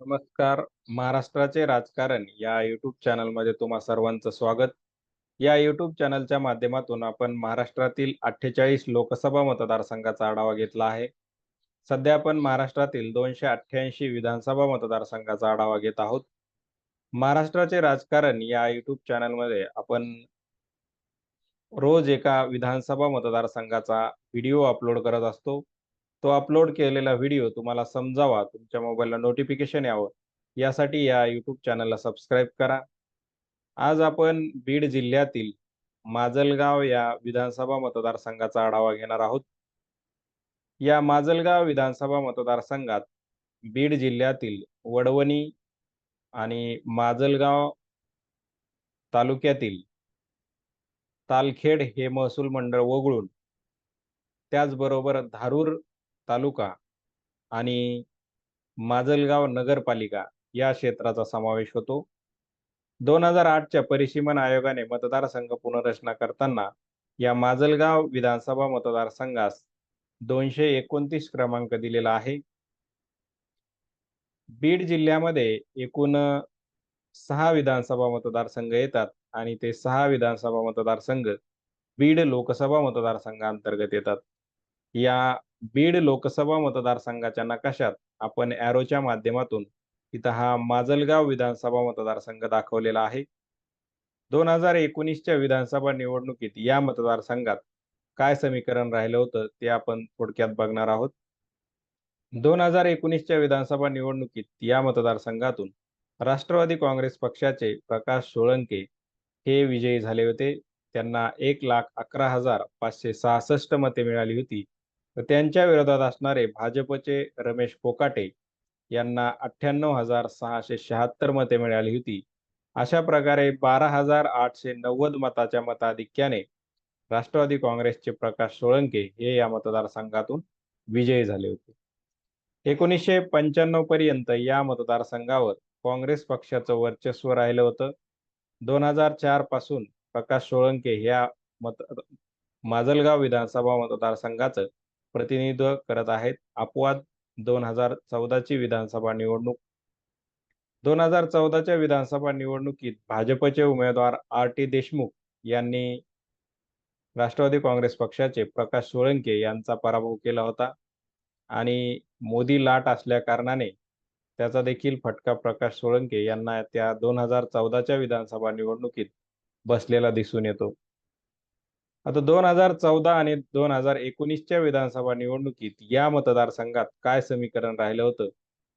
नमस्कार. महाराष्ट्राचे राजकारण या युट्यूब चॅनलमध्ये तुम्हा सर्वांचं स्वागत. या युट्यूब चॅनलच्या माध्यमातून आपण महाराष्ट्रातील अठ्ठेचाळीस लोकसभा मतदारसंघाचा आढावा घेतला आहे. सध्या आपण महाराष्ट्रातील दोनशे अठ्ठ्याऐंशी विधानसभा मतदारसंघाचा आढावा घेत आहोत. महाराष्ट्राचे राजकारण या युट्यूब चॅनलमध्ये आपण रोज एका विधानसभा मतदारसंघाचा व्हिडिओ अपलोड करत असतो. तो अपलोड केलेला व्हिडिओ तुम्हाला समजावा तुमच्या मोबाईलला नोटिफिकेशन यावं. यासाठी या यूट्यूब चॅनलला सबस्क्राईब करा. आज आपण बीड जिल्ह्यातील माजलगाव या विधानसभा मतदारसंघाचा आढावा घेणार आहोत. या माजलगाव विधानसभा मतदारसंघात बीड जिल्ह्यातील वडवणी आणि माजलगाव तालुक्यातील तालखेड हे महसूल मंडळ वगळून त्याचबरोबर धारूर तालुका आणि माजलगाव नगरपालिका या क्षेत्राचा समावेश होतो. दोन हजार आठच्या परिसीमन आयोगाने मतदारसंघ पुनर्रचना करताना या माजलगाव विधानसभा मतदारसंघास दोनशे एकोणतीस क्रमांक दिलेला आहे. बीड जिल्ह्यामध्ये एकूण सहा विधानसभा मतदारसंघ येतात आणि ते सहा विधानसभा मतदारसंघ बीड लोकसभा मतदारसंघांतर्गत येतात. या बीड लोकसभा मतदारसंघाच्या नकाशात आपण ॲरोच्या माध्यमातून इथं हा माजलगाव विधानसभा मतदारसंघ दाखवलेला आहे. दोन हजार एकोणीसच्या विधानसभा निवडणुकीत या मतदारसंघात काय समीकरण राहिलं होतं ते आपण थोडक्यात बघणार आहोत. दोन हजार एकोणीसच्या विधानसभा निवडणुकीत या मतदारसंघातून राष्ट्रवादी काँग्रेस पक्षाचे प्रकाश सोळंके हे विजयी झाले होते. त्यांना एक लाख अकरा हजार पाचशे सहासष्ट मते मिळाली होती. तर त्यांच्या विरोधात असणारे भाजपचे रमेश कोकाटे यांना अठ्ठ्याण्णव हजार सहाशे शहात्तर मते मिळाली होती. अशा प्रकारे बारा हजार आठशे नव्वद मताच्या मताधिक्याने राष्ट्रवादी काँग्रेसचे प्रकाश सोळंके हे या मतदारसंघातून विजयी झाले होते. एकोणीसशे पंच्याण्णव पर्यंत या मतदारसंघावर काँग्रेस पक्षाचं वर्चस्व राहिलं होतं. दोन हजार चारपासून प्रकाश सोळंके ह्या मत माजलगाव विधानसभा मतदारसंघाचं प्रतिनिधित्व करत आहेत. अपवाद दोन हजार चौदाची विधानसभा निवडणूक. दोन हजार चौदाच्या विधानसभा निवडणुकीत भाजपचे उमेदवार आर टी देशमुख यांनी राष्ट्रवादी काँग्रेस पक्षाचे प्रकाश सोळंके यांचा पराभव केला होता. आणि मोदी लाट असल्या कारणाने त्याचा देखील फटका प्रकाश सोळंके यांना त्या दोन हजार चौदाच्या विधानसभा निवडणुकीत बसलेला दिसून येतो. आता दोन हजार चौदा आणि दोन हजार एकोणीसच्या विधानसभा निवडणुकीत या मतदारसंघात काय समीकरण राहिलं होतं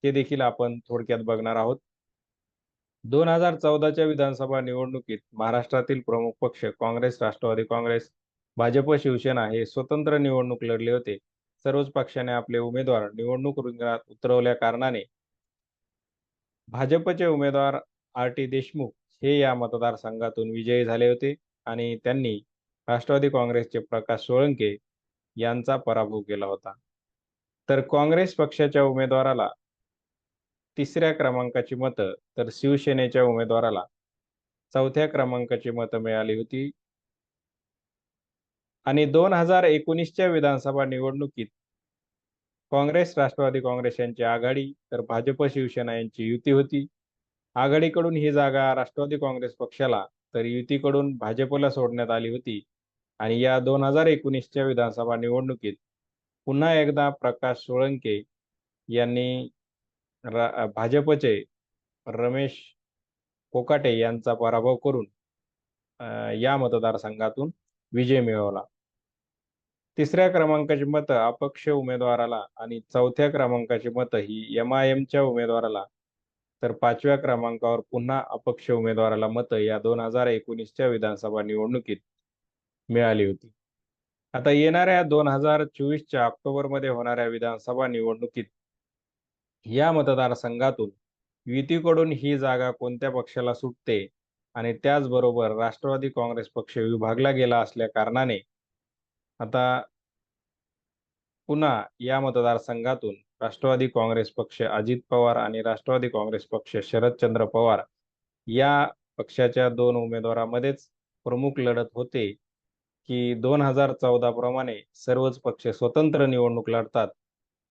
ते देखील आपण थोडक्यात बघणार आहोत. दोन हजार चौदाच्या विधानसभा निवडणुकीत महाराष्ट्रातील प्रमुख पक्ष काँग्रेस राष्ट्रवादी काँग्रेस भाजप शिवसेना हे स्वतंत्र निवडणूक लढले होते. सर्वच पक्षाने आपले उमेदवार निवडणूक रिंगणात उतरवल्या कारणाने भाजपचे उमेदवार आर टी देशमुख हे या मतदारसंघातून विजयी झाले होते आणि त्यांनी राष्ट्रवादी काँग्रेसचे प्रकाश सोळंके यांचा पराभव केला होता. तर काँग्रेस पक्षाच्या उमेदवाराला तिसऱ्या क्रमांकाची मतं तर शिवसेनेच्या उमेदवाराला चौथ्या क्रमांकाची मतं मिळाली होती. आणि दोन हजार एकोणीसच्या विधानसभा निवडणुकीत काँग्रेस राष्ट्रवादी काँग्रेस यांची आघाडी तर भाजप शिवसेना यांची युती होती. आघाडीकडून ही जागा राष्ट्रवादी काँग्रेस पक्षाला तर युतीकडून भाजपला सोडण्यात आली होती. आणि या दोन हजार एकोणीसच्या विधानसभा निवडणुकीत पुन्हा एकदा प्रकाश सोळंके यांनी भाजपचे रमेश कोकाटे यांचा पराभव करून या मतदारसंघातून विजय मिळवला. तिसऱ्या क्रमांकाची मतं अपक्ष उमेदवाराला आणि चौथ्या क्रमांकाची मतं ही एम आय एमच्या उमेदवाराला. तर पाचव्या क्रमांकावर पुन्हा अपक्ष उमेदवाराला मतं या दोन हजार एकोणीसच्या विधानसभा निवडणुकीत मिळाली होती. आता येणाऱ्या दोन हजार चोवीसच्या ऑक्टोबरमध्ये होणाऱ्या विधानसभा निवडणुकीत या मतदारसंघातून युतीकडून ही जागा कोणत्या पक्षाला सुटते आणि त्याचबरोबर राष्ट्रवादी काँग्रेस पक्ष विभागला गेला असल्या कारणाने आता पुन्हा या मतदारसंघातून राष्ट्रवादी काँग्रेस पक्ष अजित पवार आणि राष्ट्रवादी काँग्रेस पक्ष शरदचंद्र पवार या पक्षाच्या दोन उमेदवारामध्येच प्रमुख लढत होते. की दोन हजार चौदा प्रमाणे सर्वच पक्ष स्वतंत्र निवडणूक लढतात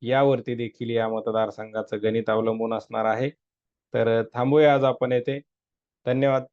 यावरती देखील या मतदारसंघाचं गणित अवलंबून असणार आहे. तर थांबूया आज आपण येथे. धन्यवाद.